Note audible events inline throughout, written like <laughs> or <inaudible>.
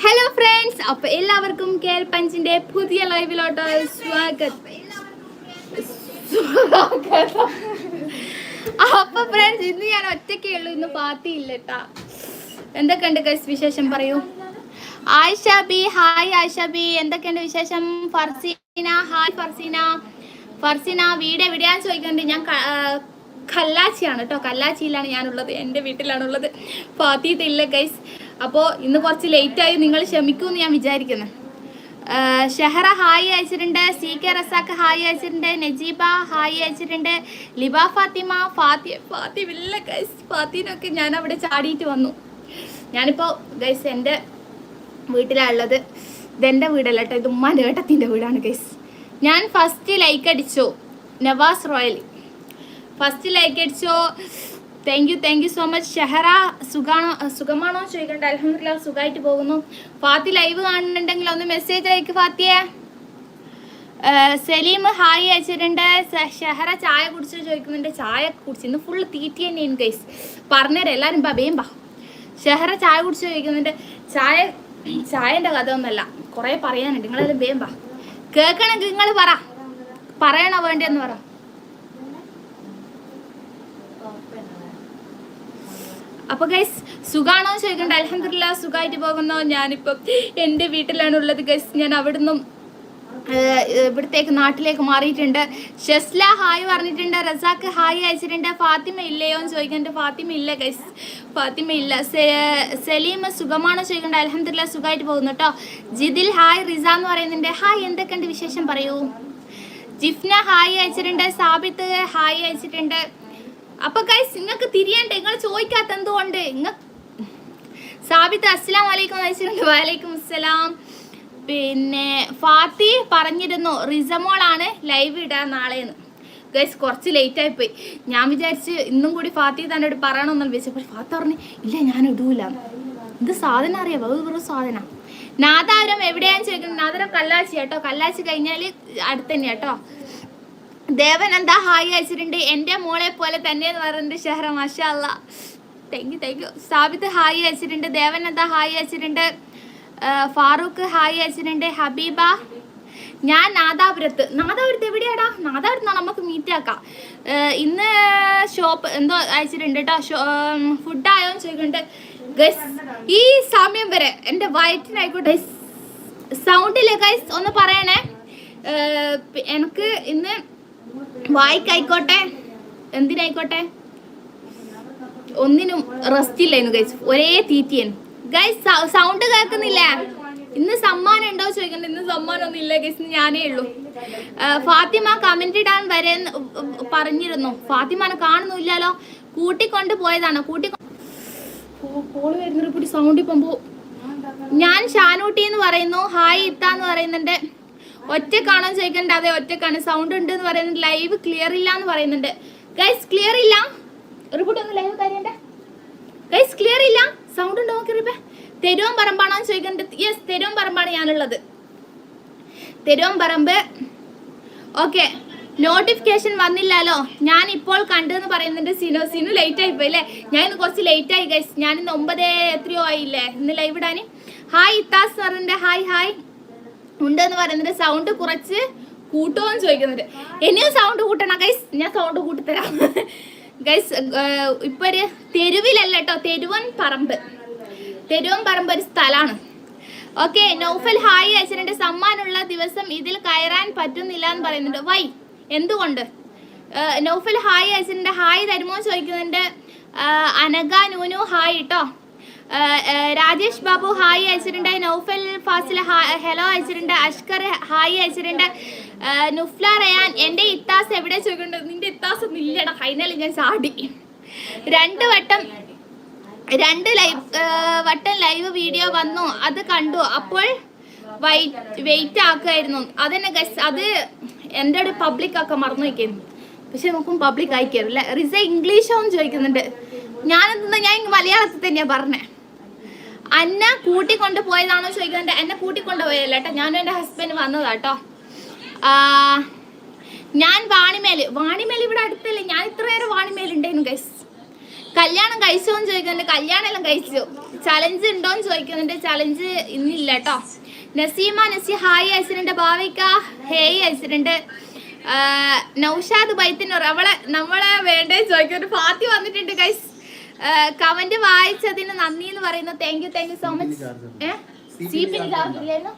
Hello friends അപ്പൊ എല്ലാവർക്കും കേൾ പഞ്ചിന്റെ പുതിയ ലൈവിലോട്ട് സ്വാഗതം. അപ്പൊ ഫ്രണ്ട്സ് ഇന്ന് ഞാൻ ഒറ്റയ്ക്കേ ഉള്ളൂ ഇന്ന് പാർട്ടി ഇല്ല കേട്ടാ എന്തൊക്കെയുണ്ട് ഗൈസ് വിശേഷം? പറയൂ. Ayisha B hi Ayisha B. എന്തൊക്കെയുണ്ട് വിശേഷം? ഫർസീന ഹായ് ഫർസീന. ഫർസീന വീട് എവിടെയാന്ന് ചോദിക്കുന്നുണ്ട്. ഞാൻ കല്ലാച്ചിയാണ് കേട്ടോ. കല്ലാച്ചിയിലാണ് ഞാനുള്ളത്. എന്റെ വീട്ടിലാണുള്ളത്. പാത്തിയിട്ടില്ല ഗൈസ് അപ്പോൾ ഇന്ന് കുറച്ച് ലേറ്റായി നിങ്ങൾ ക്ഷമിക്കുമെന്ന് ഞാൻ വിചാരിക്കുന്നു. ഷെഹറ ഹായ് അയച്ചിട്ടുണ്ട്. സി കെ റസാക്ക് ഹായ് അയച്ചിട്ടുണ്ട്. നജീബ ഹായ് അയച്ചിട്ടുണ്ട്. ലിബ ഫാത്തിമ ഫാത്തി ഫാത്തിമില്ല ഗൈസ് ഫാത്തിനൊക്കെ ഞാൻ അവിടെ ചാടിയിട്ട് വന്നു. ഞാനിപ്പോൾ ഗൈസ് എന്റെ വീട്ടിലുള്ളത് ഇതെന്റെ വീടല്ല കേട്ടോ ഇത് ഉമ്മാന്റെ ഏട്ടത്തിന്റെ വീടാണ് ഗൈസ് ഞാൻ ഫസ്റ്റ് ലൈക്ക് അടിച്ചോ നവാസ് റോയൽ. ഫസ്റ്റ് ലൈക്ക് അടിച്ചോ. Thank you thank you so much Shehara സുഖാണോ സുഖമാണോ ചോദിക്കണ്ട. അലഹമില്ല സുഖമായിട്ട് പോകുന്നു. ഫാത്തി ലൈവ് കാണുന്നുണ്ടെങ്കിൽ ഒന്ന് മെസ്സേജ് അയക്ക് ഫാത്തിയെ. സലീം ഹായ് അയച്ചിട്ടുണ്ട്. ഷെഹറ ചായ കുടിച്ചോ ചോദിക്കുന്നുണ്ട്. ചായ കുടിച്ചു ഇന്ന് ഫുള്ള് തീറ്റി തന്നെയാണ് ഗൈസ് പറഞ്ഞുതരാം. എല്ലാവരും ബാ ബാ. ഷെഹറ ചായ കുടിച്ച് ചോദിക്കുന്നുണ്ട് ചായ ചായന്റെ കഥ ഒന്നല്ല കുറേ പറയാനുണ്ട്. നിങ്ങളെല്ലാം വേമ്പ കേക്കണെങ്കിൽ നിങ്ങൾ പറ. പറയണോ വേണ്ടിയെന്ന് പറ. അപ്പൊ ഗൈസ് സുഖാണോ ചോദിക്കണ്ട. അലഹമില്ല സുഖമായിട്ട് പോകുന്നോ? ഞാനിപ്പം എന്റെ വീട്ടിലാണ് ഉള്ളത് ഗൈസ് ഞാൻ അവിടുന്ന് ഇവിടത്തേക്ക് നാട്ടിലേക്ക് മാറിയിട്ടുണ്ട്. ഷെസ്ല ഹായ് പറഞ്ഞിട്ടുണ്ട് റസാക്ക് ഹായ് അയച്ചിട്ടുണ്ട്. ഫാത്തിമ ഇല്ലയോ എന്ന് ചോദിക്കുന്നുണ്ട്. ഫാത്തിമ ഇല്ല ഗൈസ് ഫാത്തിമ ഇല്ല. സലീമ സലീം സുഖമാണോ ചോദിക്കേണ്ട അലഹമില്ല സുഖമായിട്ട് പോകുന്നു കേട്ടോ ജിതിൽ ഹായ് റിസ എന്ന് പറയുന്നുണ്ട്. ഹായ് എന്തൊക്കെയുണ്ട് വിശേഷം പറയൂ. ജിഫ്ന ഹായ് അയച്ചിട്ടുണ്ട്. സാബിത്ത് ഹായ് അയച്ചിട്ടുണ്ട്. അപ്പൊ ഗൈസ് നിങ്ങൾക്ക് തിരിയണ്ടേ നിങ്ങൾ ചോദിക്കാത്ത എന്തുകൊണ്ട്? നിങ്ങൾ സാബിത്ത് അസ്സലാം വലൈക്കും അയച്ചിട്ടുണ്ട്. വലൈക്കും അസ്സലാം. പിന്നെ ഫാത്തി പറഞ്ഞിരുന്നു റിസമോളാണ് ലൈവ് ഇടാൻ നാളെന്ന്. ഗൈസ് കുറച്ച് ലേറ്റ് ആയിപ്പോയി പോയി. ഞാൻ വിചാരിച്ച് ഇന്നും കൂടി ഫാത്തി തന്നോട് പറയണമെന്ന് വിചാരിച്ചപ്പോൾ ഫാത്തി പറഞ്ഞു ഇല്ല ഞാൻ ഇടൂല. ഇത് സാധനം അറിയാം അത് വെറും സാധനം. നാദാരം എവിടെയാന്ന് ചോദിക്കുന്നത് നാദാരം കല്ലാച്ചി കേട്ടോ കല്ലാച്ചി കഴിഞ്ഞാൽ അടുത്ത് തന്നെ കേട്ടോ ദേവൻ എന്താ ഹായ് അയച്ചിട്ടുണ്ട്? എന്റെ മോളെ പോലെ തന്നെ എന്ന് പറയുന്നുണ്ട് ഷെഹറ മാഷല്ല thank you thank you Sabith hi അയച്ചിട്ടുണ്ട്. ദേവൻ എന്താ ഹായ് അയച്ചിട്ടുണ്ട്? ഫാറൂഖ് ഹായ് അച്ഛനുണ്ട് ഹബീബ. ഞാൻ നാദാപുരത്ത്. നാദാപുരത്ത് എവിടെയാടാ? നാദാപുരത്താണ് നമുക്ക് മീറ്റ് ആക്കാം. ഇന്ന് ഷോപ്പ് എന്തോ അയച്ചിട്ടുണ്ട് കേട്ടോ ഫുഡ് എന്ന് ചോദിക്കുന്നുണ്ട്. ഗസ് ഈ സമയം വരെ എന്റെ വയറ്റിനായിക്കോട്ടെ സൗണ്ടില്ലേ ഗൈസ് ഒന്ന് പറയണേ. എനിക്ക് ഇന്ന് വായിക്കായിക്കോട്ടെ? എന്തിനായിക്കോട്ടെ? ഒന്നിനും റെസ്റ്റ് ഇല്ലായിരുന്നു ഗൈസ് ഒരേ തീറ്റിയൻ ഗൈസ് സൗണ്ട് കേൾക്കുന്നില്ല? ഇന്ന് സമ്മാനം ഉണ്ടോ ചോദിക്കണ്ട. ഇന്ന് സമ്മാനം ഒന്നും ഇല്ല ഗൈസ് ഞാനേ ഉള്ളൂ. ഫാത്തിമ കമന്റ് ഇടാൻ വരെ പറഞ്ഞിരുന്നു. ഫാത്തിമാനെ കാണുന്നില്ലല്ലോ കൂട്ടിക്കൊണ്ട് പോയതാണ്. കൂട്ടി കോൾ വരുന്നൊരു സൗണ്ട് ഇപ്പം പോ ഞാൻ ഷാനൂട്ടി എന്ന് പറയുന്നു. ഹായ് ഇത്ത എന്ന് പറയുന്നുണ്ട്. ഒറ്റക്കാണോ ചോദിക്കണ്ട. അതെ ഒറ്റക്കാണ്. സൗണ്ട് ഉണ്ട് എന്ന് പറയുന്നുണ്ട്. ലൈവ് ക്ലിയർ ഇല്ല എന്ന് പറയുന്നുണ്ട്. ഗൈസ് ക്ലിയർ ഇല്ല? റിപ്പോർട്ട് ഒന്ന് ലൈവ് കാര്യണ്ട ഗൈസ് ക്ലിയർ ഇല്ല? സൗണ്ട് ഉണ്ടോ നോക്കി റിപ്പേ തെരുവം പറമ്പാണോ ചോദിക്കേണ്ടത് ചോദിക്കുന്നുണ്ട്. യെസ് തെരുവം പറമ്പാണ് ഞാനുള്ളത്. തെരുവം പറമ്പ്. ഓക്കെ നോട്ടിഫിക്കേഷൻ വന്നില്ലല്ലോ. ഞാൻ ഇപ്പോൾ കണ്ടെന്ന് പറയുന്നുണ്ട് സിനോ. സിനു ലേറ്റ് ആയി പോയി അല്ലേ? ഞാൻ ഇന്ന് കുറച്ച് ലേറ്റ് ആയി ഗൈസ് ഞാൻ ഇന്ന് ഒമ്പത് എത്രയോ ആയില്ലേ? ഇന്ന് ലൈവ് ഇടാൻ. ഹായ് ഇത്താസ് പറഞ്ഞിട്ട് ഹായ് ഹായ് ഉണ്ട് എന്ന് പറയുന്നുണ്ട്. സൗണ്ട് കുറച്ച് കൂട്ടുമോ എന്ന് ചോദിക്കുന്നുണ്ട് ഇനിയും സൗണ്ട് കൂട്ടണം ഗൈസ് ഞാൻ സൗണ്ട് കൂട്ടിത്തരാം. <laughs> ഗൈസ് ഇപ്പൊ ഒരു തെരുവിലല്ല കേട്ടോ തെരുവൻ പറമ്പ്. തെരുവൻ പറമ്പ് ഒരു സ്ഥലമാണ് ഓക്കെ നൗഫൽ ഹായ് അച്ഛനുണ്ട് സമ്മാനമുള്ള ദിവസം ഇതിൽ കയറാൻ പറ്റുന്നില്ല എന്ന് പറയുന്നുണ്ട്. വൈ എന്തുകൊണ്ട്? നൗഫൽ ഹായ് അച്ഛനുണ്ട് ഹായ് തരുമോ ചോദിക്കുന്നുണ്ട് അനഗ നൂനു ഹായ് കേട്ടോ രാജേഷ് ബാബു ഹായ് അയച്ചിട്ടുണ്ട് നൗഫൽ ഫാസിൽ ഹലോ അയച്ചിട്ടുണ്ട് അഷ്കർ ഹായ് അയച്ചിട്ടുണ്ട് നുഫ്ല റയാൻ എന്റെ ഇത്താസ് എവിടെ ചോദിക്കുന്നുണ്ട് നിന്റെ ഇത്താസ് ഒന്നും ഇല്ലടാ ഫൈനലി ഞാൻ ചാടി. രണ്ട് വട്ടം രണ്ട് ലൈവ് വട്ടം ലൈവ് വീഡിയോ വന്നു. അത് കണ്ടു. അപ്പോൾ വെയിറ്റ് ആക്കുമായിരുന്നു അതന്നെ ഗസ് അത് എന്റെ ഒരു പബ്ലിക് ഒക്കെ മറന്നു വയ്ക്കുന്നു പക്ഷെ നോക്കും പബ്ലിക് ആയിക്കാറില്ല റിസ ഇംഗ്ലീഷോ എന്ന് ചോദിക്കുന്നുണ്ട്. ഞാനെന്താ ഞാൻ മലയാളത്തിൽ തന്നെയാണ് പറഞ്ഞേ. അന്ന കൂട്ടിക്കൊണ്ട് പോയതാണോ ചോദിക്കുന്നുണ്ട്. എന്നെ കൂട്ടിക്കൊണ്ട് പോയതല്ല കേട്ടോ. ഞാനും എന്റെ ഹസ്ബൻഡ് വന്നതാട്ടോ ഞാൻ വാണിമേൽ വാണിമേൽ ഇവിടെ അടുത്തല്ലേ? ഞാൻ ഇത്ര നേരം വാണിമേൽ ഉണ്ടായിരുന്നു ഗൈസ് കല്യാണം കഴിച്ചോ എന്ന് ചോദിക്കുന്നുണ്ട്. കല്യാണം എല്ലാം കഴിച്ചു. ചലഞ്ച് ഉണ്ടോ എന്ന് ചോദിക്കുന്നുണ്ട്. ചലഞ്ച് ഇന്നില്ല കേട്ടോ നസീമ നസി ഹായ് അയച്ചിട്ടുണ്ട്. ഭാവിക്ക ഹേയ് അയച്ചിട്ടുണ്ട്. നൗഷാദ് ബൈത്തിനൂർ. അവളെ നമ്മളെ വേണ്ടേ ചോദിക്കുന്നുണ്ട്. ഫാത്തി വന്നിട്ടുണ്ട് ഗൈസ് കമന്റ് വായിച്ചതിന് നന്ദി എന്ന് പറയുന്നു. Thank you thank you so much uh C P ചാർജില്ലായിരുന്നു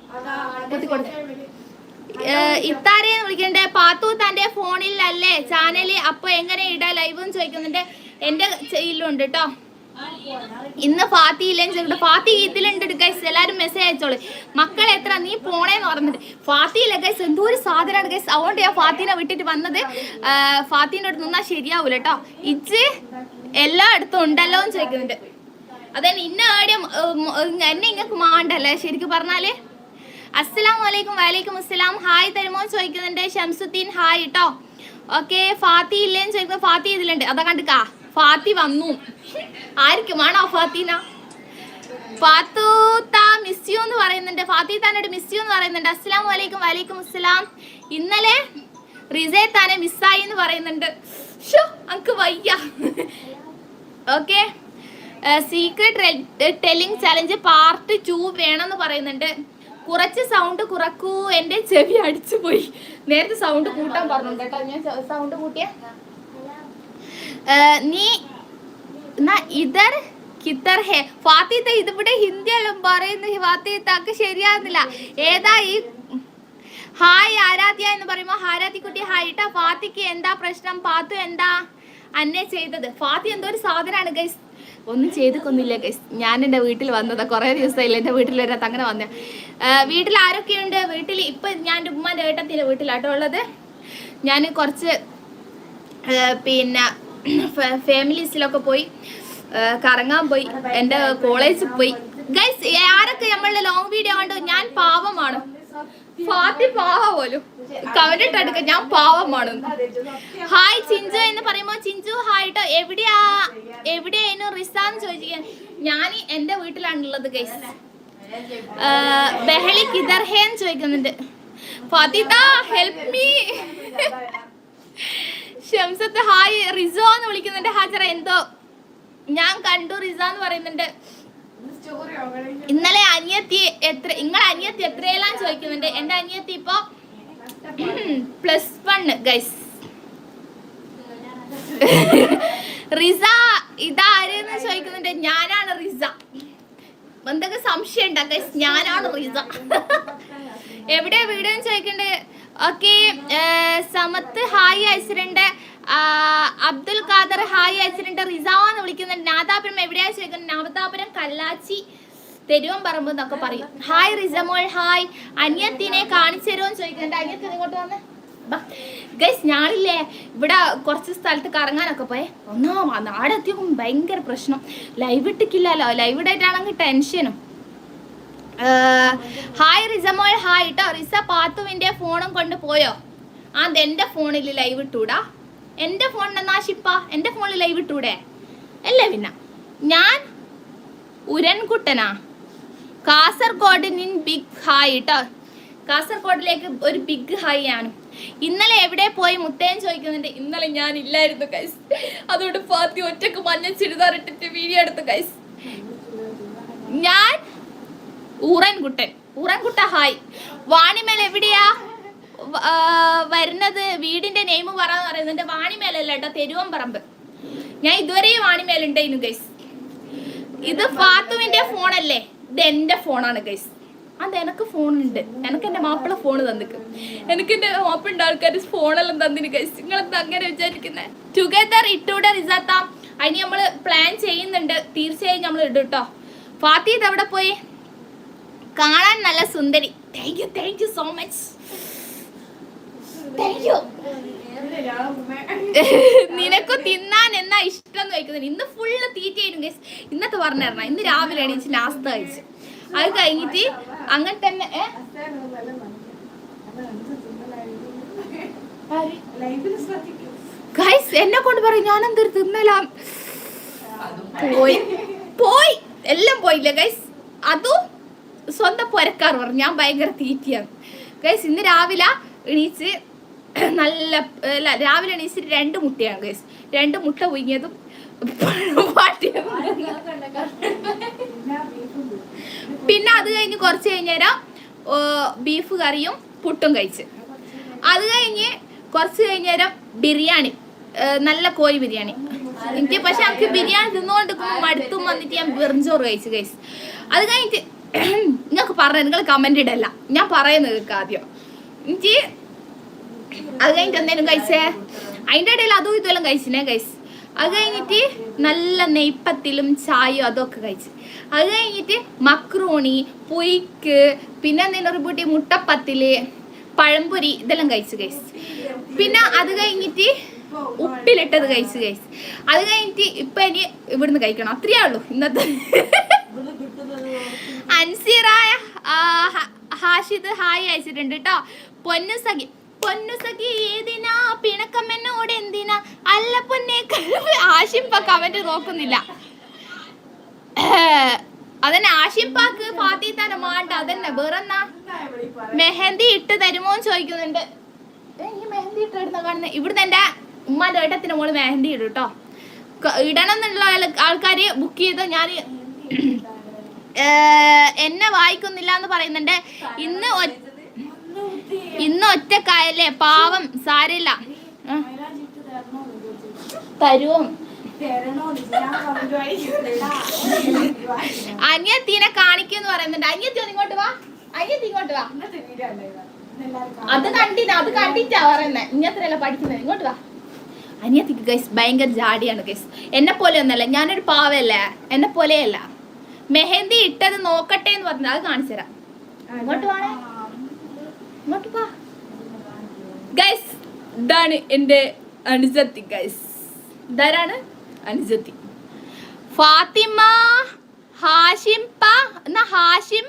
ഇത്താരെന്ന് വിളിക്കണ്ടേ പാത്തു തന്റെ ഫോണിലല്ലേ? ചാനലിൽ ചാനൽ അപ്പൊ എങ്ങനെ ഇടാ? ലൈവ് ചോദിക്കുന്നുണ്ട്. എന്റെ ചെയ്യലുണ്ട് കേട്ടോ ഇന്ന് ഫാത്തി ഇല്ലെന്ന് ചോദിക്കട്ടെ ഫാത്തി ഇതിലുണ്ട് ഗൈസ് എല്ലാരും മെസ്സേജ് അയച്ചോളൂ. മക്കൾ എത്ര നീ പോണേന്ന് പറഞ്ഞിട്ട്. ഫാത്തിയില്ല ഗൈസ് എന്തോ ഒരു സാധനമാണ് ഗൈസ് അതുകൊണ്ട് ഞാൻ ഫാത്തിനെ വിട്ടിട്ട് വന്നത് ഫാത്തിന്റെ അടുത്ത് നിന്നാ ശരിയാവൂല കേട്ടോ ഇച്ച് എല്ലായിടത്തും ഉണ്ടല്ലോ എന്ന് ചോദിക്കുന്നുണ്ട്. അതെ ഇന്ന ആദ്യം എന്നെ ഇങ്ങക്ക് മാണ്ടല്ലേ? ശരിക്കും പറഞ്ഞാൽ? അസ്സലാം വലൈക്കും വലൈക്കും അസ്സലാം. ഹായ് തരുമോ ചോദിക്കുന്നുണ്ട്. ഷംസുദ്ദീൻ ഹായ് കേട്ടോ ഓക്കെ ഫാത്തി ഇല്ലേന്ന് ചോദിക്കുന്നത് ഫാത്തി ഇതിലുണ്ട് അതാ കണ്ടുക്കാ. ഫാത്തി വന്നു. ആർക്കും ആണോ ഫാത്തിന? ഫാത്തൂത്ത താ മിസ് യു എന്ന് പറയുന്നുണ്ട്. ഫാത്തി താനോട് മിസ് യു എന്ന് പറയുന്നുണ്ട്. അസ്സലാം വലൈക്കും വലൈക്കും അസ്സലാം. ഇന്നലെ റിസേ താനെ മിസ്സായി എന്ന് പറയുന്നുണ്ട്. ഷോ അങ്ക് വയ്യ. Okay secret telling challenge part two വേണമെന്ന് പറയുന്നുണ്ട്. കുറച്ച് സൗണ്ട് കുറക്കൂ എന്റെ ചെവി അടിച്ചു പോയി. നേരത്തെ സൗണ്ട് കൂട്ടാൻ പറഞ്ഞു കേട്ടോ. ഞാൻ സൗണ്ട് കൂട്ടിയ? നീ ഇതർ കിത്തർ ഹേ ഫാത്തിത്ത ഇതിവിടെ ഹിന്ദി എല്ലാം പറയുന്നു. ഫാത്തിത്താക്ക് ശരിയാകുന്നില്ല ഏതാ ഈ ഹായ് ആരാധ്യ എന്ന് പറയുമ്പോൾ ആരാധ്യ കുട്ടി ഹായിട്ടാ ഫാത്തിക്ക് എന്താ പ്രശ്നം? പാത്തു എന്താ? അന്നെ ചെയ്തത്. ഫാത്തി എന്തോ ഒരു സാധനമാണ് ഗൈസ് ഒന്നും ചെയ്തിക്കൊന്നുമില്ല ഗൈസ് ഞാൻ എന്റെ വീട്ടിൽ വന്നതാ. കുറേ ദിവസമായില്ല എന്റെ വീട്ടിൽ വരാത്ത അങ്ങനെ വന്ന. വീട്ടിൽ ആരൊക്കെയുണ്ട്? വീട്ടിൽ ഇപ്പം ഞാൻ എന്റെ ഉമ്മാന്റെ വീട്ടിലാട്ടോ ഉള്ളത്. ഞാൻ കുറച്ച് പിന്നെ ഫാമിലീസിലൊക്കെ പോയി കറങ്ങാൻ പോയി എന്റെ കോളേജിൽ പോയി. ഗൈസ് ആരൊക്കെ നമ്മളുടെ ലോങ് വീഡിയോ കണ്ടു? ഞാൻ പാവമാണ്. ഫാത്തി പാവ പോലും. കമന്റ് ഇട്ടെടുക്ക ഞാൻ പാവമാണ്. ഹായ് ചിഞ്ചു എന്ന് പറയുമ്പോ ചിഞ്ചു ഹായ് ട്ടോ. എവിടെയാ എവിടെയായിരുന്നു റിസാന്ന് ചോദിക്കാൻ ഞാൻ എന്റെ വീട്ടിലാണുള്ളത് ഗൈസ് ബഹളി എന്ന് ചോദിക്കുന്നുണ്ട്. Fathitha help me Shamsath hi Riso എന്ന് വിളിക്കുന്നുണ്ട്. ഹാജറ എന്തോ. ഞാൻ കണ്ടു റിസ എന്ന് പറയുന്നുണ്ട്. ഇന്നലെ അനിയത്തി എത്ര നിങ്ങൾ അനിയത്തി എത്രയെല്ലാം ചോദിക്കുന്നുണ്ട്? എന്റെ അനിയത്തി ഇപ്പൊ പ്ലസ് വൺ ഗൈസ് റിസ ഇതാരെന്ന് ചോദിക്കുന്നുണ്ട്? ഞാനാണ് റിസ. എന്തൊക്കെ സംശയം ഉണ്ടാ ഗൈസ് ഞാനാണ് റിസ. എവിടെയാ വീഡിയോ ചോദിക്കണ്ടേ ഓക്കെ സമത്ത് ഹായ് അയച്ചിട്ടുണ്ട് അബ്ദുൾ ഹായ് അയച്ചിട്ടുണ്ട് റിസ എന്ന് വിളിക്കുന്നുണ്ട് നാദാപുരം എവിടെയാ ചോദിക്കുന്നത്? നാദാപുരം കല്ലാച്ചി തെരുവം പറമ്പ് എന്നൊക്കെ പറയും. ഹായ് റിസമോൾ ഹായ്. അനിയത്തിനെ കാണിച്ചു തരുമെന്ന് ചോദിക്കുന്നുണ്ട്. അനിയത്ത് ഇങ്ങോട്ട് വന്ന്. ഞാനില്ലേ ഇവിടെ കുറച്ച് സ്ഥലത്ത് കറങ്ങാനൊക്കെ പോയെ. ഒന്നാം നാടെത്തിയപ്പോൾ ഭയങ്കര പ്രശ്നം. ലൈവ് ഇട്ടിക്കില്ലല്ലോ ലൈവ് ഇടായിട്ടാണെങ്കിൽ ടെൻഷനും ഹായ് റിസമോൾ. ഹായ് കേട്ടോ റിസ പാത്തുവിന്റെ ഫോണും കൊണ്ട് പോയോ? എന്റെ ഫോണിൽ ലൈവ് ഇട്ടൂടാ. എന്റെ ഫോൺ നാശിപ്പ എന്റെ ഫോണിൽ ലൈവ് ഇട്ടൂടെ? അല്ലേ പിന്നെ. ഞാൻ ഉരൻകുട്ടനാ. കാസർഗോഡ് നിൻ ബിഗ് ഹായ് കേട്ടോ കാസർഗോഡിലേക്ക് ഒരു ബിഗ് ഹായ് ആണ്. ഇന്നലെ എവിടെ പോയി മുത്തേൻ ചോദിക്കുന്നുണ്ട്. ഇന്നലെ ഞാൻ ഇല്ലായിരുന്നു കൈസ് അതുകൊണ്ട് ഫാത്തി ഒറ്റയ്ക്ക് മഞ്ഞ ചുരിദാർ ഇട്ടിട്ട് വീഡിയോ എടുത്തു കൈസ് ഞാൻ ഊറൻകുട്ടൻ ഊറൻകുട്ട ഹായ് വാണിമേൽ എവിടെയാ? വരുന്നത് വീടിന്റെ നെയിം പറയാന്ന് പറയുന്നത് വാണിമേലല്ല തെരുവമ്പറമ്പ്. ഞാൻ ഇതുവരെയും വാണിമേലുണ്ടായിരുന്നു ഗൈസ് ഇത് ഫാത്തുവിന്റെ ഫോണല്ലേ ഇത് എന്റെ ഫോണാണ് ഗൈസ് അത് എനക്ക് ഫോണുണ്ട് എനക്ക് എന്റെ മാപ്പിള ഫോൺ തന്നിക്ക്. എനിക്ക് എന്റെ മാപ്പിളുടെ ആൾക്കാർ ഫോണെല്ലാം തന്നിന് ഗൈസ് നിങ്ങളെന്താ അങ്ങനെ വിചാരിക്കുന്നത് ടുഗദർ ഇട്ടൂടെ റിസാത്ത. അതിന് നമ്മൾ പ്ലാൻ ചെയ്യുന്നുണ്ട്. തീർച്ചയായും നമ്മൾ ഇടും കേട്ടോ ഫാത്തി എവിടെ പോയി? കാണാൻ നല്ല സുന്ദരി. Thank you thank you so much <laughs> നിനക്ക് തിന്നാൻ എന്നാ ഇഷ്ടം ചോദിക്കുന്നത് ഇന്ന് ഫുള്ള് തീറ്റയായിരുന്നു ഗൈസ് ഇന്നത്തെ പറഞ്ഞിരണം ഇന്ന് രാവിലെ എണീച്ച് ലാസ്റ്റ് കഴിച്ച്. അത് കഴിഞ്ഞിട്ട് അങ്ങനെ തന്നെ? ഗൈസ് എന്നെ കൊണ്ട് പറയും ഞാൻ എന്തൊരു തിന്നലാം? പോയി. പോയി. എല്ലാം പോയില്ല ഗൈസ് അതും സ്വന്തം പുരക്കാർ പറഞ്ഞു. ഞാൻ ഭയങ്കര തീറ്റിയാണ്. ഗൈസ് ഇന്ന് രാവിലെ എണീച്ച് <clears throat> നല്ല അല്ല രാവിലെ എണീച്ചിട്ട് രണ്ട് മുട്ടയാണ് ഗൈസ് രണ്ട് മുട്ട വാട്ടിയതും <laughs> പിന്നെ അത് കഴിഞ്ഞ് കുറച്ച് കഴിഞ്ഞേരം ബീഫ് കറിയും പുട്ടും കഴിച്ച്. അത് കഴിഞ്ഞ് കുറച്ച് കഴിഞ്ഞേരം ബിരിയാണി. നല്ല കോഴി ബിരിയാണി. എനിക്ക് പക്ഷെ എനിക്ക് ബിരിയാണി തിന്നുകൊണ്ട് മടുത്തും വന്നിട്ട് ഞാൻ വെറുംചോറ് കഴിച്ചു കഴിച്ചു അത് കഴിഞ്ഞിട്ട് <clears throat> നിങ്ങൾക്ക് പറഞ്ഞ നിങ്ങൾ കമന്റ് ഇടല്ല. ഞാൻ പറയുന്നത് ആദ്യം. എനിക്ക് അത് കഴിഞ്ഞിട്ട് എന്തേലും കഴിച്ചേ? അതിന്റെ ഇടയിൽ അതും ഇതുമെല്ലാം കഴിച്ചിനെ കഴിച്ച് അത് കഴിഞ്ഞിട്ട് നല്ല നെയ്പ്പത്തിലും ചായയും അതൊക്കെ കഴിച്ച്. അത് കഴിഞ്ഞിട്ട് മക്രോണി പുയ്ക്ക് പിന്നെ എന്തെങ്കിലും റിപ്പൂട്ടി മുട്ടപ്പത്തിൽ പഴംപൊരി ഇതെല്ലാം കഴിച്ച് കഴിച്ച് പിന്നെ അത് കഴിഞ്ഞിട്ട് ഉപ്പിലിട്ടത് കഴിച്ച് കഴിച്ച് അത് കഴിഞ്ഞിട്ട് ഇപ്പൊ ഇനി ഇവിടുന്ന് കഴിക്കണം. അത്രയേ ഉള്ളൂ ഇന്നത്തെ. അൻസിറായ ഹാഷിദ് ഹായ് അയച്ചിട്ടുണ്ട് കേട്ടോ പൊന്നു സഖി പൊന്നു സഖി ഏതിനാ? പിണക്കം എന്തിനാ? അല്ല പൊന്നെ ആഷിപ്പ കമന്റ് നോക്കുന്നില്ല. അതന്നെ ആഷിപ്പാക്ക് ഫാത്തി തന്നെ മാണ്ട അതന്നെ വേറെന്നാ? മെഹന്തി ഇട്ട് തരുമോ ചോദിക്കുന്നുണ്ട്. ഈ മെഹന്തി ഇട്ട് ഇടുന്ന കാണുന്നത് ഇവിടുന്ന് എന്റെ ഉമ്മാന്റെ ഏട്ടത്തിന് മോൾ മെഹന്തി ഇടും കേട്ടോ ഇടണം എന്നുള്ള ആൾക്കാര് ബുക്ക് ചെയ്ത് ഞാൻ എന്നെ വായിക്കുന്നില്ല എന്ന് പറയുന്നുണ്ട്. ഇന്ന് ഒ- ഇന്ന് ഒറ്റക്കായല്ലേ? പാവം സാരില്ല. തരുവോ? അനിയത്തീനെ കാണിക്കുന്ന് പറയുന്നുണ്ട്. അനിയത്തി ഇങ്ങോട്ട് വാ. അനിയത്തി ഇങ്ങോട്ട് വാ. അത് കണ്ടില്ല അത് കണ്ടിട്ടാ പറയുന്നത് ഇങ്ങനത്തെ പഠിക്കുന്നത് ഇങ്ങോട്ട് വാ. അനിയത്തിക്ക് ഗൈസ് ഭയങ്കര ജാടിയാണ് ഗൈസ് എന്നെ പോലെ ഒന്നല്ല ഞാനൊരു പാവല്ലേ എന്നെ പോലെയല്ല. മെഹന്തി ഇട്ടത് നോക്കട്ടെ എന്ന് പറഞ്ഞത് അത് കാണിച്ചു തരാം ഇങ്ങോട്ട് വാ ഇങ്ങോട്ട് വാ. ഗൈസ് ഇതാണ് എന്റെ അനുജത്തി ഗൈസ് ഇതാരാണ്? അനുജത്തി. ഫാത്തിമ ഹാഷിം പ എന്നാ ഹാഷിം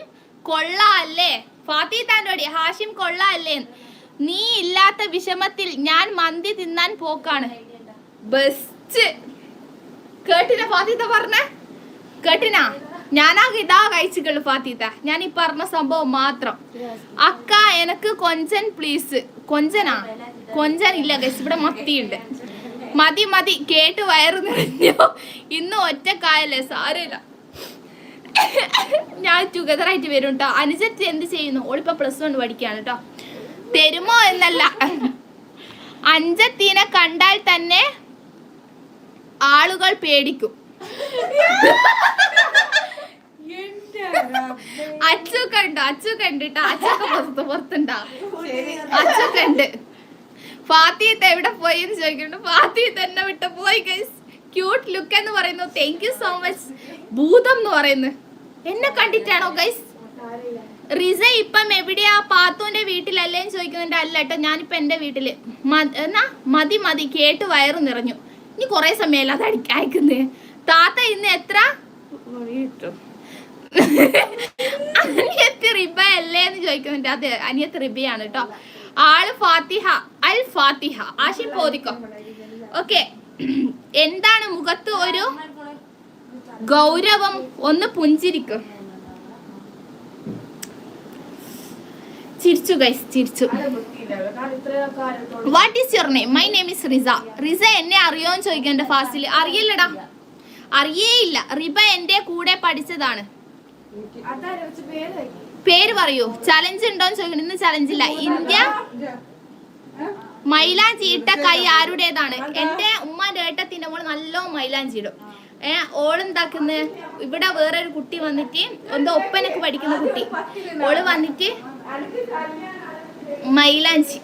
കൊള്ള അല്ലേ? ഫാത്തി താന്റെ ഹാഷിം കൊള്ള അല്ലേ? നീ ഇല്ലാത്ത വിഷമത്തിൽ ഞാൻ മന്തി തിന്നാൻ പോക്കാണ്. ബെസ്റ്റ് കേട്ടിന ഫാത്തിത്ത പറഞ്ഞ? കേട്ടിന? ഞാനാ ഇതാ കഴിച്ചുകൾ ഫാത്തിത്ത ഞാൻ ഈ പറഞ്ഞ സംഭവം മാത്രം. അക്ക എനക്ക് കൊഞ്ചൻ പ്ലീസ് കൊഞ്ചനാ? കൊഞ്ചൻ ഇല്ല ഗൈസ് ഇവിടെ മത്തിയുണ്ട്. മതി മതി കേട്ട് വയറ് നിറഞ്ഞോ. ഇന്ന് ഒറ്റക്കായല്ലേ സാരമില്ല. ഞാൻ ടുഗദർ ആയിട്ട് വരും കേട്ടോ അനുജത്തി എന്ത് ചെയ്യുന്നു? ഓളിപ്പോ പ്ലസ് വൺ പഠിക്കാണ് കേട്ടോ തരുമോ എന്നല്ല. അഞ്ചത്തീനെ കണ്ടാൽ തന്നെ ആളുകൾ പേടിക്കും. അച്ചൊക്കെ ഉണ്ടോ അച്ചൊക്കെ ഉണ്ട് കേട്ടോ അച്ചൊക്കെ പുറത്ത് പുറത്തുണ്ടോ. അച്ചൊക്കെ ഉണ്ട്. ഫാത്തിയത്ത് എവിടെ പോയി എന്ന് ചോദിക്കുന്നുണ്ട്. ഫാത്തിയത്ത് എന്നെ വിട്ട് പോയി ഗൈസ് ക്യൂട്ട് ലുക്ക് എന്ന് പറയുന്നു. താങ്ക് യു സോ മച്ച് ഭൂതം എന്ന് പറയുന്നു. എന്നെ കണ്ടിട്ടാണോ ഗൈസ് റിസ ഇപ്പം എവിടെയാ? പാത്തുവിന്റെ വീട്ടിലല്ലേ എന്ന് ചോദിക്കുന്നുണ്ട്. അല്ല കേട്ടോ ഞാനിപ്പോ എന്റെ വീട്ടിൽ. എന്നാ മതി മതി. കേട്ട് വയറ് നിറഞ്ഞു. ഇനി കുറെ സമയമല്ല അത് അടിക്ക താത്ത ഇന്ന് എത്ര? അനിയത്തി റിബ അല്ലേ എന്ന് ചോദിക്കുന്നുണ്ട് അതെ അനിയത്തി റിബയാണ് കേട്ടോ ആൾ ഫാത്തിഹ അൽ ഫാത്തിഹ. ആശയം ബോധിക്കോ ഓക്കെ. എന്താണ് മുഖത്ത് ഒരു ഗൗരവം? ഒന്ന് പുഞ്ചിരിക്കും. ചിരിച്ചു ഗൈസ് ചിരിച്ചു. What is your name my name is Risa. Risa എന്നെ അറിയോന്ന് ചോദിക്കും ഫാസിൽ ഫാസ്റ്റിൽ അറിയില്ലടാ. അറിയേയില്ല. റിബ എന്റെ കൂടെ പഠിച്ചതാണ്. പേര് പറയൂ. ചലഞ്ച് ഉണ്ടോന്ന് ചോദിക്കണം. ഇന്ന് ചലഞ്ച് ഇല്ല. ഇന്ത്യ മൈലാഞ്ചി ഇട്ട കൈ ആരുടേതാണ്? എന്റെ ഉമ്മാന്റെ ഏട്ടത്തിന്റെ മോൾ നല്ല മൈലാഞ്ചി ഇടും. ഏ ഓളെന്താക്കുന്ന ഇവിടെ വേറൊരു കുട്ടി വന്നിട്ട് എന്തോ ഒപ്പനൊക്കെ പഠിക്കുന്ന കുട്ടി. ഓൾ വന്നിട്ട് മൈലാഞ്ചി.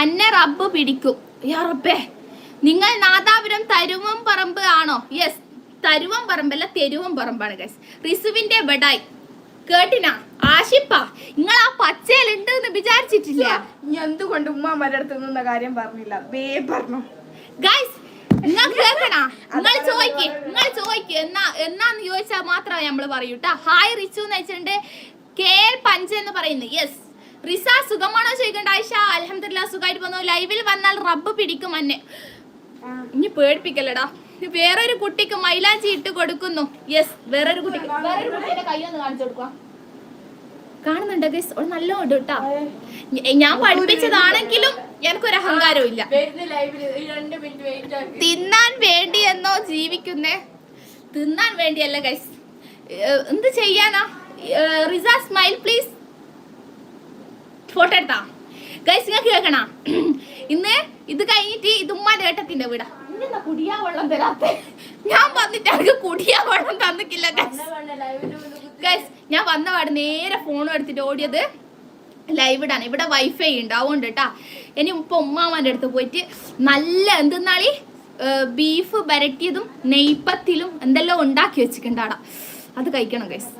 അന്ന റബ്ബ് പിടിക്കും. യാ റബ്ബേ. നിങ്ങൾ നാദാപുരം തരുവം പറമ്പ് ആണോ? യെസ് തരുവം പറമ്പല്ല തെരുവം പറമ്പാണ് ഗൈസ് റിസുവിന്റെ ബഡായി കേട്ടിനാ? ആശിപ്പ. നിങ്ങൾ ആ പച്ചയിലുണ്ട് എന്ന് വിചാരിച്ചിട്ടില്ല നീ എന്തുകൊണ്ട് ഉമ്മാമാരുടെ അടുത്ത് നിന്ന കാര്യം പറഞ്ഞില്ല? വേ പറഞ്ഞു. ഗൈസ് നിങ്ങൾ കേൾക്കണ നിങ്ങൾ ചോദിക്ക് നിങ്ങൾ ചോദിക്ക് എന്നാ എന്നാന്ന് ചോദിച്ചാൽ മാത്രമേ നമ്മൾ പറയൂ ട്ടാ. ഹായ് റിച്ചു എന്ന് വെച്ചിട്ടുണ്ട് കെ എൽ പഞ്ച് എന്ന് പറയുന്നു യെസ് റിസ സുഖമാണോ ചോദിക്കണ്ട ആയിഷ? അലഹമില്ല സുഖമായിട്ട് പോന്നു ലൈവിൽ വന്നാൽ റബ്ബ് പിടിക്കും അന്നെ. ഇനി പേടിപ്പിക്കല്ലടാ. വേറൊരു കുട്ടിക്ക് മൈലാഞ്ചി ഇട്ട് കൊടുക്കുന്നു. യെസ് വേറൊരു കുട്ടിക്ക്. വേറൊരു കുട്ടിയുടെ കൈ ഒന്ന് കാണിച്ചു കൊടുക്കുക കാണുന്നുണ്ടോ ഗൈസ് അവൾ നല്ല ഉണ്ട് കേട്ടാ. ഞാൻ പഠിപ്പിച്ചതാണെങ്കിലും എനിക്കൊരു അഹങ്കാരവും ഇല്ല. തിന്നാൻ വേണ്ടിയെന്നോ ജീവിക്കുന്നേ? തിന്നാൻ വേണ്ടിയല്ല ഗൈസ് എന്ത് ചെയ്യാനാ? റിസ സ്മൈൽ പ്ലീസ് ഫോട്ടോ എടുത്താ ഗൈസ് നിങ്ങൾക്ക് കേൾക്കണ? <clears throat> ഇന്ന് ഇത് കഴിഞ്ഞിട്ട് ഇത് ഏട്ടത്തിന്റെ വീടാ. കുടിയാ വെള്ളം തരാത്തെ. ഞാൻ വന്നിട്ട് അവർക്ക് കുടിയാ വെള്ളം തന്നിക്കില്ല ഗൈസ് ഞാൻ വന്ന പാട് നേരെ ഫോണും എടുത്തിട്ട് ഓടിയത് ലൈവ് ഇടാണ് ഇവിടെ വൈഫൈ ഉണ്ട് അതുകൊണ്ട് കേട്ടാ ഇനി ഇപ്പൊ ഉമ്മാമാന്റെ അടുത്ത് പോയിട്ട് നല്ല എന്തെന്നാളി? ബീഫ് വരട്ടിയതും നെയ്പ്പത്തിലും എന്തെല്ലാം ഉണ്ടാക്കി വെച്ചിട്ടുണ്ടാടാ. അത് കഴിക്കണം ഗൈസ്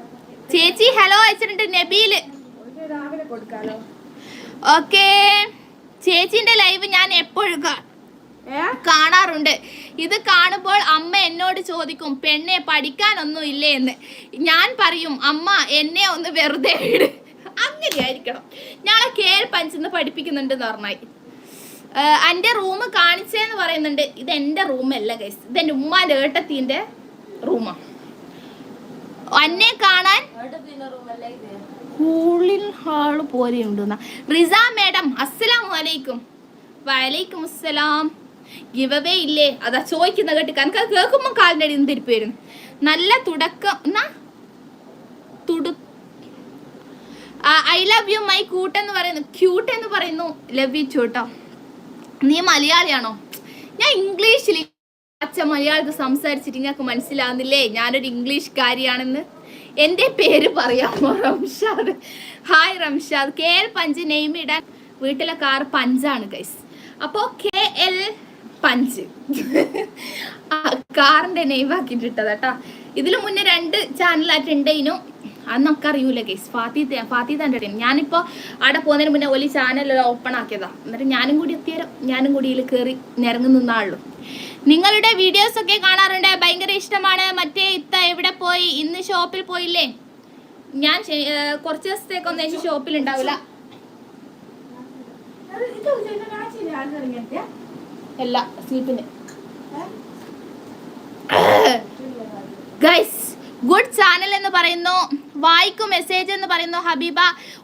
ചേച്ചി ഹലോ അയച്ചിട്ടുണ്ട് നബീൽ. ഓക്കേ ചേച്ചിന്റെ ലൈവ് ഞാൻ എപ്പോഴും കാണാറുണ്ട്. ഇത് കാണുമ്പോൾ അമ്മ എന്നോട് ചോദിക്കും പെണ്ണെ പഠിക്കാനൊന്നും ഇല്ലേ എന്ന് ഞാൻ പറയും അമ്മ എന്നെ ഒന്ന് വെറുതെ ഇട്. അങ്ങനെയായിരിക്കണം. ഞാളെ കേൾ പഞ്ചെന്ന് പഠിപ്പിക്കുന്നുണ്ട് പറഞ്ഞായി. എന്റെ റൂം കാണിച്ചേന്ന് പറയുന്നുണ്ട്. ഇത് എന്റെ റൂമല്ല ഗൈസ് ഇത് എന്റെ ഉമ്മാന്റെ ഏട്ടത്തിന്റെ റൂമാണ് അന്നെ കാണാൻ ഉള്ളിൽ ഹാൾ പോലെയുണ്ടെന്ന. റിസ മേഡം അസ്സലാമലൈക്കും വലൈക്കും അസ്സലാം ഗിവ് ഇല്ലേ? അതാ ചോദിക്കുന്ന കേട്ട് കനക്ക് കേൾക്കുമ്പോൾ കാലിന്റെ അടിയിൽ നിന്ന് തിരിപ്പ് വരുന്നു നല്ല തുടക്കം എന്നാ? തുടു I love you my cute എന്ന് പറയുന്നു. ക്യൂട്ട് എന്ന് പറയുന്നു. ലവ് യു ചൂട്ടോ. നീ മലയാളിയാണോ? ഞാൻ ഇംഗ്ലീഷിൽ അച്ഛ മലയാളത്തിൽ സംസാരിച്ചിട്ട് നിങ്ങൾക്ക് മനസ്സിലാവുന്നില്ലേ? ഞാനൊരു ഇംഗ്ലീഷ്കാരിയാണെന്ന്. എന്റെ പേര് പറയാമോ Ramshad? Hi Ramshad. K L punch name ഇടാൻ വീട്ടിലെ കാർ പഞ്ചാണ് ഗൈസ് അപ്പോൾ കെ എൽ പഞ്ച്. ആ, കാറിന്റെ നെയിം ആക്കിയിട്ടിട്ടത് കേട്ടോ ഇതിന് മുന്നേ രണ്ട് ചാനലായിട്ട് ഉണ്ടേനു അന്നൊക്കെ അറിയൂല കേസ് ഫാത്തി ഫാത്തി തന്റെ ഞാനിപ്പോൾ അവിടെ പോകുന്നതിന് മുന്നേ ഒരു ചാനൽ ഓപ്പൺ ആക്കിയതാ. എന്നിട്ട് ഞാനും കൂടി എത്തിയാലും ഞാനും കൂടി ഇതിൽ കയറി നിരങ്ങി നിന്നാളുള്ളൂ നിങ്ങളുടെ വീഡിയോസ് ഒക്കെ കാണാറുണ്ട്. ഭയങ്കര ഇഷ്ടമാണ്. മറ്റേ ഇത്ത എവിടെ പോയി? ഇന്ന് ഷോപ്പിൽ പോയില്ലേ? ഞാൻ കുറച്ച് ദിവസത്തേക്കൊന്നും എനിക്ക് ഷോപ്പിൽ ഉണ്ടാവില്ല അല്ല സ്ലീപ്പിന് ഗൈസ് ഗുഡ് ചാനൽ എന്ന് പറയുന്നു. വായിക്കും മെസ്സേജ് എന്ന് പറയുന്നു ഹബീബ.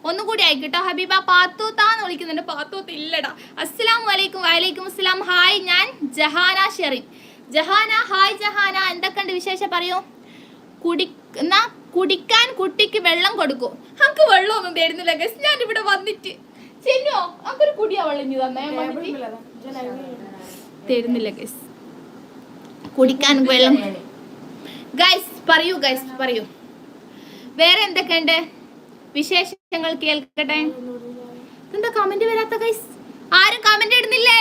ഒന്നും കൂടി ആയിക്കട്ടോ. ഹബീബ പാത്തൂത്താന്ന് വിളിക്കുന്നുണ്ട്. പാത്തൂത്ത് ഇല്ലടാ അസ്സലാം വലൈക്കും വലൈക്കും അസ്സലാം. ഹായ് ഞാൻ ജഹാന ഷെറിൻ. ജഹാന ഹായ് ജഹാന. എന്തൊക്കെയുണ്ട് വിശേഷം പറയൂ? കുടി എന്നാ കുടിക്കാൻ കുട്ടിക്ക് വെള്ളം കൊടുക്കൂ. നമുക്ക് വെള്ളമൊന്നും തരുന്നില്ല ഗസ് ഞാൻ ഇവിടെ വന്നിട്ട്. ചെന്നോ നമുക്കൊരു കുടിയാ വെള്ളം ഇനി തന്നെ തരുന്നില്ല ഗൈസ് കുടിക്കാൻ വെള്ളം. ഗൈസ് പറയൂ ഗൈസ് പറയൂ. വേറെ എന്തൊക്കെയുണ്ട്? വിശേഷങ്ങൾ കേൾക്കട്ടെ? എന്താ കമന്റ് വരാത്ത ഗൈസ് ആരും കമന്റ് ഇടുന്നില്ലേ?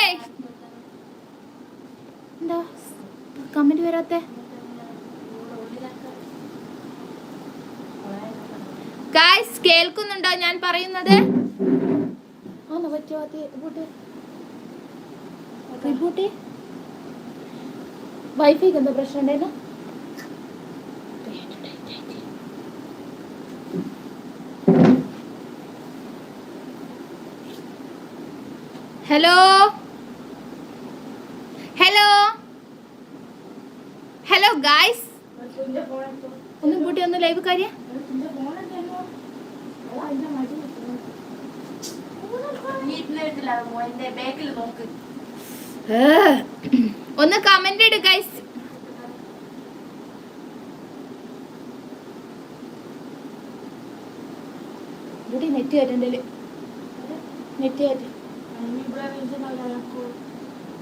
എന്താ? കമന്റ് വരാത്ത? കേൾക്കുന്നുണ്ടോ ഞാൻ പറയുന്നത്? പറ്റുമോ അത് വൈഫിക്ക് എന്താ പ്രശ്നം ഉണ്ടായിരുന്നു? ഹലോ? ഹലോ? Hello guys? ഒന്ന് കൂട്ടി ഒന്ന് ലൈവ് കാര്യ. ഒന്ന് കമന്റ് ഇട് ഗൈസ് ഇവിടെ നെറ്റ് കയറ്റണ്ടല്ലേ നെറ്റ് കയറ്റ.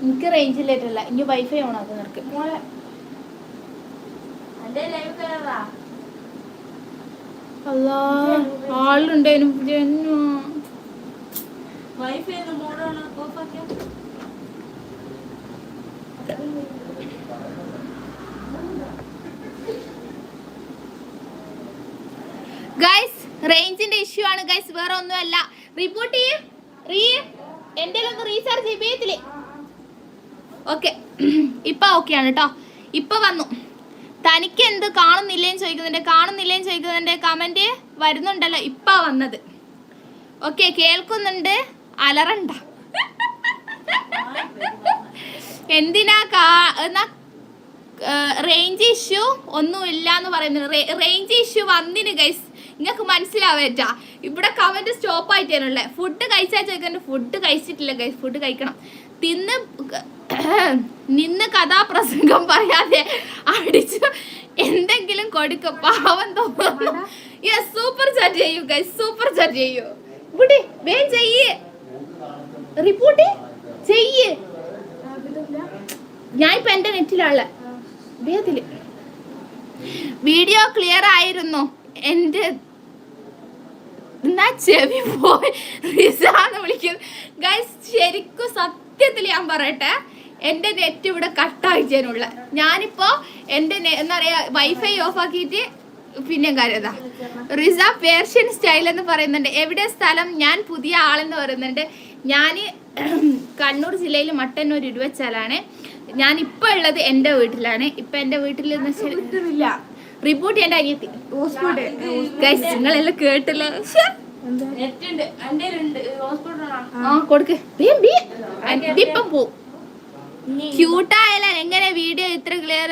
എനിക്ക് റേഞ്ചിലേറ്റല്ല ഇനി വൈഫൈ ഓൺ ആക്കും നിനക്ക്. അല്ലാ ആളുണ്ടേനും ജന്നു ഗൈസ് റേഞ്ചിന്റെ ഇഷ്യൂ ആണ്. ഗൈസ് വേറെ ഒന്നുമല്ല. റിപ്പോർട്ട് ചെയ്യും. റീ എന്റെ ഒന്ന് റീചാർജ് ചെയ്യത്തില്ലേ ഓക്കെ ഇപ്പൊ ഓക്കെ ആണ് കേട്ടോ ഇപ്പൊ വന്നു. തനിക്ക് എന്ത് കാണുന്നില്ലേന്ന് ചോദിക്കുന്നുണ്ട്. കാണുന്നില്ലേന്ന് ചോദിക്കുന്നുണ്ട്. കമന്റ് വരുന്നുണ്ടല്ലോ. ഇപ്പൊ വന്നത്. ഓക്കെ കേൾക്കുന്നുണ്ട്. അലറണ്ട. എന്തിനാ കാ എന്നാ റേഞ്ച് ഇഷ്യൂ ഒന്നും ഇല്ല എന്ന് പറയുന്നത് റേഞ്ച് ഇഷ്യൂ വന്നിന് ഗൈസ് നിങ്ങൾക്ക് മനസ്സിലാവേറ്റ. ഇവിടെ കമന്റ് സ്റ്റോപ്പ് ആയിട്ടാണല്ലേ ഫുഡ് കഴിച്ചാൽ ചോദിക്കണ്ട ഫുഡ് കഴിച്ചിട്ടില്ല ഗൈസ് ഫുഡ് കഴിക്കണം. തിന്ന് <coughs> നിന്ന് കഥാപ്രസംഗം പറയാതെ അടിച്ചു എന്തെങ്കിലും കൊടുക്ക. പാവം തോന്നുന്നു. സൂപ്പർ ചാറ്റ് ചെയ്യൂ ഗൈസ് സൂപ്പർ ചാറ്റ് ചെയ്യൂ. കുട്ടി വേഗം ചെയ്യ്. റിപ്പോർട്ട് ചെയ്യ്. ഞാൻ ഇപ്പൊ എന്റെ വേഗത്തിൽ വീഡിയോ ക്ലിയർ ആയിരുന്നു. എന്റെ ചെവി പോയി റിസാന്ന് വിളിക്കുന്നത് ഗൈസ് ശരിക്കും സത്യത്തിൽ ഞാൻ പറയട്ടെ എന്റെ നെറ്റ് ഇവിടെ കട്ടായിച്ചതിനുള്ള ഞാനിപ്പോ എന്റെ എന്താ പറയാ വൈഫൈ ഓഫ് ആക്കിയിട്ട് പിന്നെ കാര്യതാ റിസ പേർഷ്യൻ സ്റ്റൈൽ എന്ന് പറയുന്നുണ്ട്. എവിടെ സ്ഥലം ഞാൻ പുതിയ ആളെന്ന് പറയുന്നുണ്ട്. ഞാൻ കണ്ണൂർ ജില്ലയിൽ മട്ടന്നൂർ ഇരുവച്ചാലാണ് ഞാൻ ഇപ്പൊ ഉള്ളത് എന്റെ വീട്ടിലാണ്. ഇപ്പൊ എന്റെ വീട്ടിൽ എന്ന് വെച്ചാൽ റിപ്പോർട്ട് ചെയ്യാൻ അനിയത്തി നിങ്ങളെല്ലാം കേട്ടില്ല. ആ കൊടുക്ക്. പോവും ക്യൂട്ടായാലും എങ്ങനെ വീഡിയോ ഇത്ര ക്ലിയർ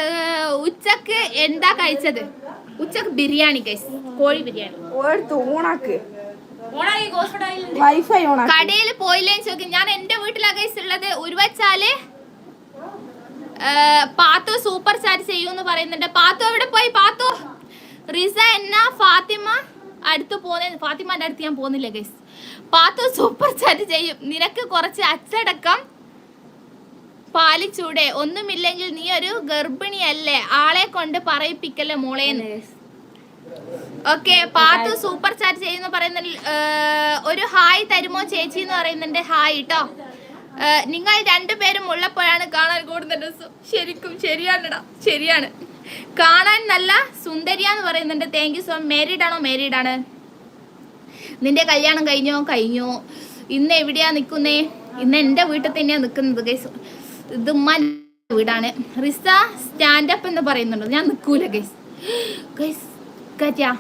ഉച്ചയ്ക്ക് എന്താ കഴിച്ചത്? ഉച്ചയ്ക്ക് ബിരിയാണി ഗൈസ് കോഴി ബിരിയാണി. ഓണാക്ക് വൈഫൈ ഓണാക്ക്. കടയിൽ പോയില്ലേന്ന് ചോദിക്കും. ഞാൻ എന്റെ വീട്ടിലാ ഉള്ളത്. ഉരുവച്ചാൽ പാത്തു സൂപ്പർ ചാറ്റ് ചെയ്യൂന്ന് പറയുന്നുണ്ട്. പാത്തു എവിടെ പോയി പാത്തു? റിസ എന്നാ ഫാത്തിമ അടുത്ത് പോന്നെ ഫാത്തിമാന്റെ അടുത്ത് ഞാൻ പോകുന്നില്ല ഗൈസ് പാത്തു സൂപ്പർ ചാറ്റ് ചെയ്യും. നിനക്ക് കുറച്ച് അച്ചടക്കം പാലിച്ചൂടെ. ഒന്നുമില്ലെങ്കിൽ നീ ഒരു ഗർഭിണിയല്ലേ? ആളെ കൊണ്ട് പറയിപ്പിക്കല്ലേ മോളേന്ന് ഓക്കെ പാത്തു സൂപ്പർ ചാറ്റ് ചെയ്യുന്ന പറയുന്ന ഒരു ഹായ് തരുമോ ചേച്ചി എന്ന് പറയുന്നുണ്ട്. ഹായ് കേട്ടോ നിങ്ങൾ രണ്ടുപേരും ഉള്ളപ്പോഴാണ് കാണാൻ കൂടുതൽ രസം ശരിക്കും ശരിയാണെടാ ശരിയാണ്. കാണാൻ നല്ല സുന്ദരിയാന്ന് പറയുന്നുണ്ട്. താങ്ക് യു സോ മാരീഡ് ആണോ മാരീഡ് ആണ്? നിന്റെ കല്യാണം കഴിഞ്ഞോ? കഴിഞ്ഞോ. ഇന്ന് എവിടെയാ നിൽക്കുന്നേ? ഇന്ന് എന്റെ വീട്ടിൽ തന്നെയാ നിൽക്കുന്നത് ഗൈസ് ഇത് വീടാണ്. റിസ സ്റ്റാൻഡപ്പ് എന്ന് പറയുന്നുണ്ട്. ഞാൻ നിൽക്കൂല ഗൈസ് ഗൈസ് കറ്റാ